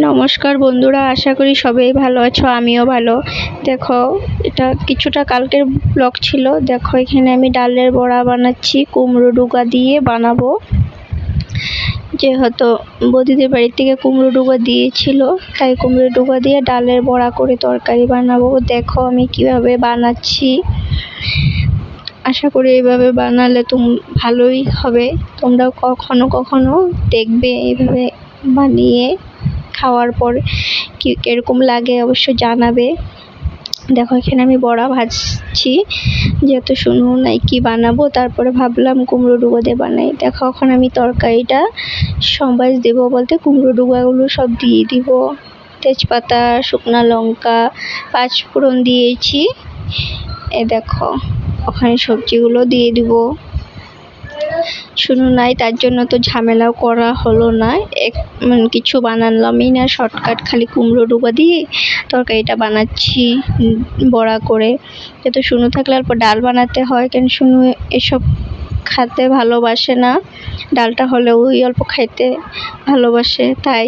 নমস্কার বন্ধুরা, আশা করি সবাই ভালো আছো, আমিও ভালো। দেখো, এটা কিছুটা কালকের ব্লগ ছিল। দেখো, এখানে আমি ডালের বড়া বানাচ্ছি, কুমড়ো ডুগা দিয়ে বানাবো। যেহেতু বৌদিদের বাড়ির থেকে কুমড়ো ডুগা দিয়েছিল, তাই কুমড়ো ডুগা দিয়ে ডালের বড়া করে তরকারি বানাবো। দেখো, আমি কীভাবে বানাচ্ছি। আশা করি এইভাবে বানালে তুম, ভালোই হবে। তোমরাও কখনো কখনো দেখবে এইভাবে বানিয়ে। খাওয়ার পর কি কীরকম লাগে অবশ্যই জানাবে। দেখো, এখানে আমি বড়া ভাজছি। যেহেতু শুনু নাই কি বানাবো, তারপরে ভাবলাম কুমড়ো ডুবো দিয়ে বানাই। দেখো, এখন আমি তরকারিটা সম্বাস দেবো বলতে কুমড়ো ডুবাগুলো সব দিয়ে দিব। তেজপাতা, শুকনো লঙ্কা, পাঁচ ফোড়ন দিয়েছি। এ দেখো, ওখানে সবজিগুলো দিয়ে দিব। শুনু নাই, তার জন্য তো ঝামেলাও করা হলো না। এক মানে কিছু বানালামই না শর্টকাট খালি কুমড়ো ডুবা দিয়ে তরকারিটা বানাচ্ছি, বড়া করে। যেহেতু শুনু থাকলে অল্প ডাল বানাতে হয় কেন শুনু? এসব খেতে ভালোবাসে না। ডালটা হলেও ওই অল্প খাইতে ভালোবাসে, তাই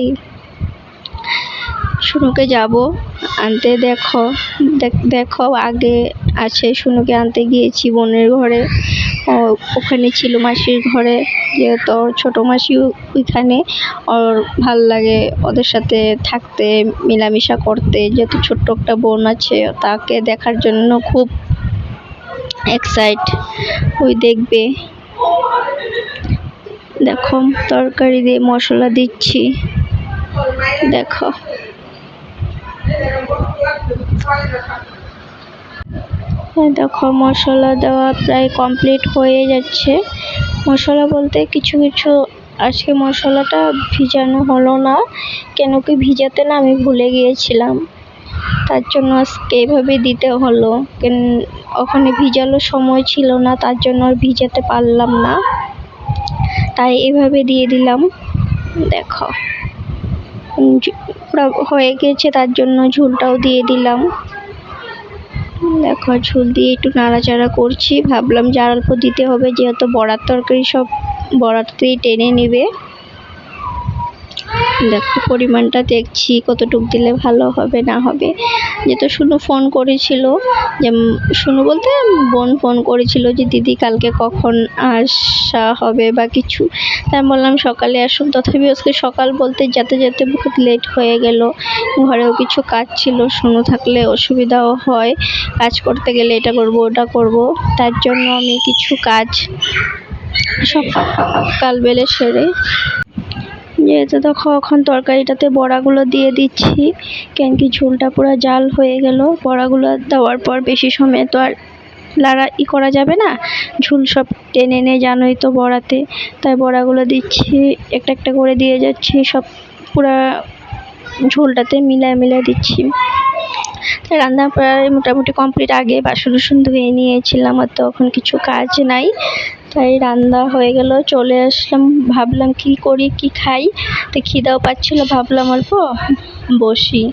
শুনুকে যাব আনতে, দেখো দেখো আগে আছে শুনুকে আনতে গিয়েছি বোনের ঘরে। ওখানে ছিল মাসির ঘরে, যেহেতু ওর ছোটো মাসি ওইখানে। ওর ভালো লাগে ওদের সাথে থাকতে, মেলামেশা করতে। যেহেতু ছোট্ট একটা বোন আছে, তাকে দেখার জন্য খুব এক্সাইট ওই দেখবে। দেখো, তরকারি দিয়ে মশলা দিচ্ছি। দেখো। দেখো, মশলা দেওয়া প্রায় কমপ্লিট হয়ে যাচ্ছে। মশলা বলতে কিছু কিছু, আজকে মশলাটা ভিজানো হলো না, কেন কি ভিজাতে না আমি ভুলে গিয়েছিলাম। তার জন্য আজকে এভাবে দিতে হলো। কেন, ওখানে ভিজানোর সময় ছিল না, তার জন্য আর ভিজাতে পারলাম না। তাই এভাবে দিয়ে দিলাম। দেখো। হয়ে গেছে, তার জন্য ঝুলটাও দিয়ে দিলাম। দেখো, ঝুল দিয়ে একটু নাড়াচাড়া করছি। ভাবলাম যে আর অল্প দিতে হবে, যেহেতু বড়ার তরকারি সব বড়াতেই টেনে নেবে। দেখো, পরিমাণটা দেখছি, কতটুক দিলে ভালো হবে, না হবে। যেহেতু শুনু ফোন করেছিল, যে শুনু বলতে বোন ফোন করেছিল যে দিদি কালকে কখন আসা হবে বা কিছু। তাই বললাম, সকালে আসুন। তথাপি আজকে সকাল বলতে যেতে যেতে বহুত লেট হয়ে গেল। ঘরেও কিছু কাজ ছিল, শুনু থাকলে অসুবিধাও হয়। কাজ করতে গেলে এটা করব, ওটা করব। তার জন্য আমি কিছু কাজ সকাল বেলে সেরে যেহেতু দেখো, এখন তরকারিটাতে বড়াগুলো দিয়ে দিচ্ছি। কেন কি ঝোলটা পুরো জাল হয়ে গেল। বড়াগুলো দেওয়ার পর বেশি সময় তো আর লাড়া ই করা যাবে না। ঝোল সব টেনে এনে জানোই তো বড়াতে। তাই বড়াগুলো দিচ্ছি, একটা একটা করে দিয়ে যাচ্ছি, সব পুরা ঝোলটাতে মিলায় মিলায় দিচ্ছি। রান্না প্রায় মোটামুটি কমপ্লিট। আগে বাসন উসন ধুয়ে নিয়েছিলাম, আর তখন কিছু কাজ নাই। তাই রান্না হয়ে গেল, চলে আসলাম, ভাবলাম কি করি, কি খাই? তো খিদাও পাচ্ছিল, ভাবলাম অল্প বসি।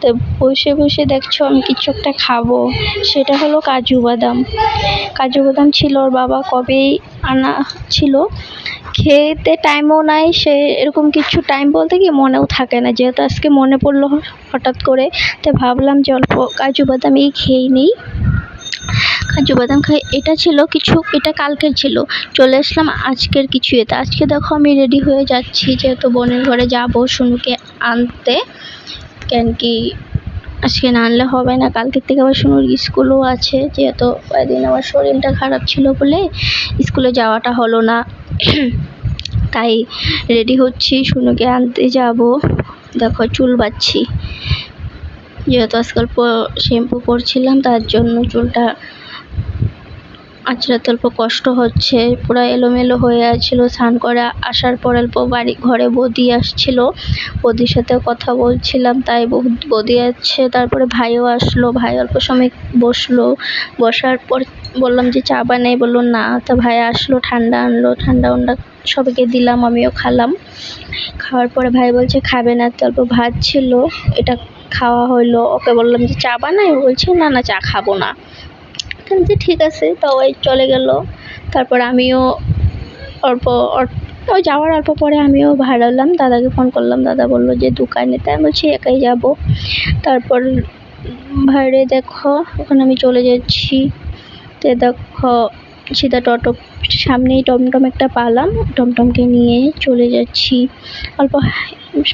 তো বসে বসে দেখছ আমি কিছু একটা খাব, সেটা হলো কাজু বাদাম। কাজু বাদাম ছিল, ওর বাবা কবেই আনা ছিল। খেতে টাইমও নাই, সে এরকম কিছু টাইম বলতে কি মনেও থাকে না, যেহেতু আজকে মনে পড়ল হঠাৎ করে। তো ভাবলাম যে অল্প কাজু বাদামই খেয়ে নিই। কাজু বাদাম খাই। এটা ছিল কিছু, এটা কালকের ছিল। চলে আসলাম আজকের কিছু এতে। আজকে দেখো আমি রেডি হয়ে যাচ্ছি, যেহেতু বোনের ঘরে যাব শুনুকে আনতে। কেন কি আজকে না আনলে হবে না। কালকের থেকে আবার শুনুর স্কুলও আছে, যেহেতু কয়েকদিন আমার শরীরটা খারাপ ছিল বলে স্কুলে যাওয়াটা হলো না। তাই রেডি হচ্ছি শুনুকে আনতে যাব। দেখো চুল বাঁধছি। যেহেতু আজকাল শ্যাম্পু করছিলাম তার জন্য চুলটা আঁচড়াতে অল্প কষ্ট হচ্ছে। পুরো এলোমেলো হয়ে আছিল, স্নান করে আসার পর অল্প বাড়ি, ঘরে বৌদি আসছিল। বৌদির সাথে কথা বলছিলাম, তাই বৌদি আসছে, তারপরে ভাইও আসলো। ভাই অল্প সময় বসল। বসার পর বললাম যে চা বানাই, বলল না, তা ভাই আসলো, ঠান্ডা আনলো, ঠান্ডা উন্ডা সবাইকে দিলাম, আমিও খালাম। খাওয়ার পরে ভাই বলছে, খাবে না। তো অল্প ভাত ছিল, এটা খাওয়া হলো ওকে বললাম যে চা বানাই? বলছে, না না, চা খাব না। যে ঠিক আছে। তো ওই চলে গেল। তারপর আমিও অল্প ও যাওয়ার অল্প পরে আমিও ভাড়ালাম দাদাকে ফোন করলাম। দাদা বলল যে, দোকানে। তাই আমি বলছি, একাই যাব। তারপর ভাড়ে দেখো, ওখানে আমি চলে যাচ্ছি। তো দেখো, সিধা টটো সামনেই টমটম একটা পালাম। টমটমকে নিয়ে চলে যাচ্ছি। অল্প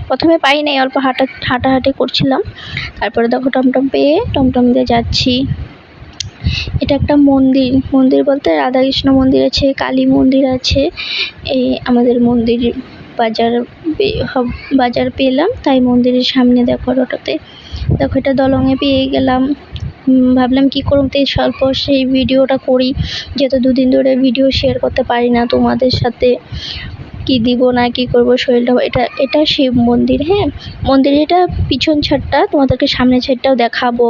প্রথমে পাই নাই, অল্প হাঁটা, হাঁটাহাঁটি করছিলাম। তারপরে দেখো টমটম পেয়ে টমটম দিয়ে যাচ্ছি। এটা একটা মন্দির। মন্দির বলতে রাধাকৃষ্ণ মন্দির আছে, কালী মন্দির আছে। এই আমাদের মন্দির বাজার বাজার পেলাম, তাই মন্দিরের সামনে দেখো টোটোতে দেখো এটা দলঙে পেয়ে গেলাম। ভাবলাম কি করুম তো স্বল্প সেই ভিডিওটা করি। যেহেতু দুদিন ধরে ভিডিও শেয়ার করতে পারি না তোমাদের সাথে। কি দিব, না কি করব, শরীরটা এটা এটা শিব মন্দির হ্যাঁ? মন্দিরে এটা পিছন ছাদটা, তোমাদেরকে সামনের ছাদটাও দেখাবো।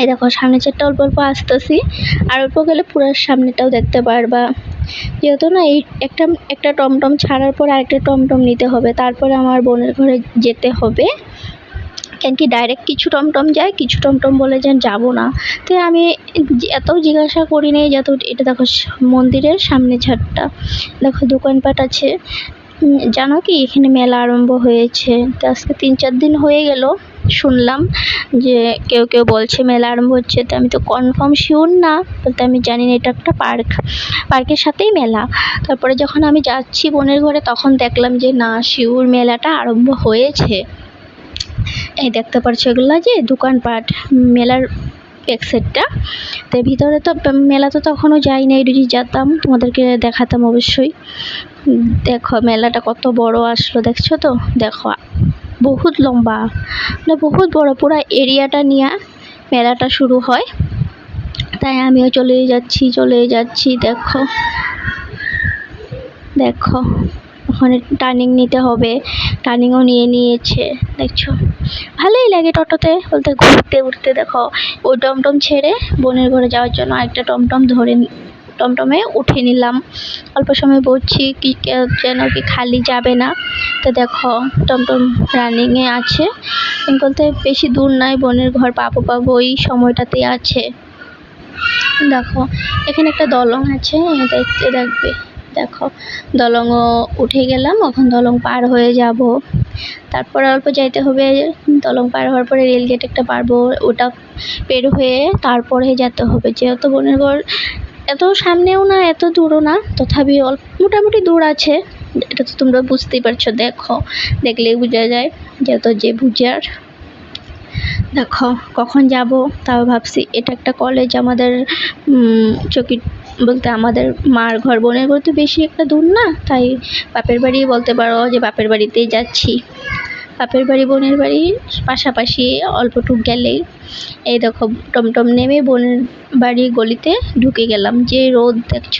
এই দেখো, সামনের ছাদটা অল্প অল্প আসতেছি, আর অল্প গেলে পুরো সামনেটাও দেখতে পারবা। যেহেতু না, এই একটা একটা টমটম ছাড়ার পর আরেকটা টমটম নিতে হবে, তারপরে আমার বোনের ঘরে যেতে হবে। কেন কি ডাইরেক্ট কিছু টমটম যায়, কিছু টমটম বলে যে যাব না। তো আমি এত জিজ্ঞাসা করি নাই যত এটা দেখো মন্দিরের সামনে ছাদটা দেখো দোকানপাট আছে। জানো কি এখানে মেলা আরম্ভ হয়েছে। তো আজকে তিন চার দিন হয়ে গেল, শুনলাম যে কেউ কেউ বলছে মেলা আরম্ভ হচ্ছে। তো আমি তো কনফার্ম শিওর না, বলতে আমি জানি না, এটা একটা পার্ক পার্কের সাথেই মেলা। তারপরে যখন আমি যাচ্ছি বোনের ঘরে, তখন দেখলাম যে না শিউর মেলাটা আরম্ভ হয়েছে। এই দেখতে পারছ এগুলো যে দোকানপাট, মেলার এক সাইডটা তো ভিতরে তো মেলা তো তখনও যাই নাই যদি যেতাম, তোমাদেরকে দেখাতাম অবশ্যই। দেখো মেলাটা কত বড় আসলো, দেখছ তো? দেখো, বহুত লম্বা মানে বহুত বড়, পুরো এরিয়াটা নিয়ে মেলাটা শুরু হয়। তাই আমিও চলে যাচ্ছি চলে যাচ্ছি, দেখো। দেখো। ওখানে টার্নিং নিতে হবে। টার্নিংও নিয়ে নিয়েছে, দেখছ? ভালোই লাগে টোটোতে বলতে ঘুরতে উঠতে দেখো। ওই টমটম ছেড়ে বোনের ঘরে যাওয়ার জন্য আরেকটা টমটম ধরে টমটমে উঠে নিলাম। অল্প সময় বলছি কি যেন কি খালি যাবে না। তো দেখো, টমটম রানিংয়ে আছে। বলতে বেশি দূর নাই বোনের ঘর পাবো পাবো, ওই সময়টাতে আছে। দেখো, এখানে একটা দলং আছে দেখতে দেখবে। দেখো। দলংও উঠে গেলাম এখন দলং পার হয়ে যাব। তারপর অল্প যাইতে হবে দলং পার হওয়ার পরে রেল গেট একটা পারব ওটা পের হয়ে তারপরে যেতে হবে। যেহেতু বোনের ঘর এত সামনেও না এত দূরও না তথাপি অল্প মোটামুটি দূর আছে। এটা তো তোমরা বুঝতেই পারছ দেখো দেখলেই বোঝা যায় যেহেতু যে বুঝার। দেখো কখন যাব তাও ভাবছি এটা একটা কলেজ আমাদের উম, চকি বলতে আমাদের মার ঘর, বোনের ঘর তো বেশি একটা দূর না, তাই বাপের বাড়ি বলতে পারো যে বাপের বাড়িতেই যাচ্ছি। বাপের বাড়ি, বোনের বাড়ি পাশাপাশি অল্পটুক গেলেই এই দেখো টমটম নেমে বোনের বাড়ি গলিতে ঢুকে গেলাম। যে রোদ দেখছ?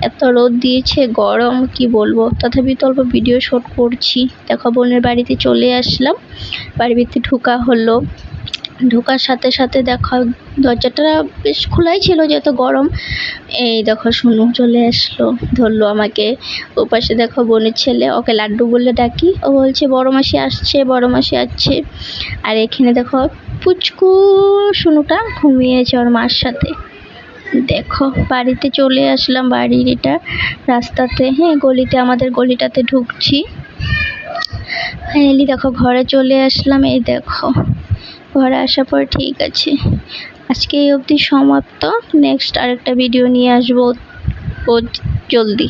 এত রোদ দিয়েছে, গরম, কি বলব? তথাপি তো অল্প ভিডিও শুট করছি। দেখো বোনের বাড়িতে চলে আসলাম। বাড়ির ভিতরে ঢোকা হলো। ঢোকার সাথে সাথে দেখো দরজাটা বেশ খোলাই ছিল যেহেতু গরম। এই দেখো শুনু চলে আসলো, ধরলো আমাকে। ও পাশে দেখো বোনের ছেলে, ওকে লাড্ডু বলে ডাকি? ও বলছে, বড় মাসি আসছে, বড় মাসি আসছে। আর এখানে দেখো পুচকু শুনুটা ঘুমিয়েছে ওর মার সাথে। দেখো বাড়িতে চলে আসলাম, বাড়ির এটা রাস্তাতে। হ্যাঁ গলিতে, আমাদের গলিটাতে ঢুকছি। ফাইনালি দেখো ঘরে চলে আসলাম, এই দেখো। ঘরে আসার পর ঠিক আছে। আজকে এই অবধি সমাপ্ত। নেক্সট আরেকটা ভিডিও নিয়ে আসব। ও জলদি।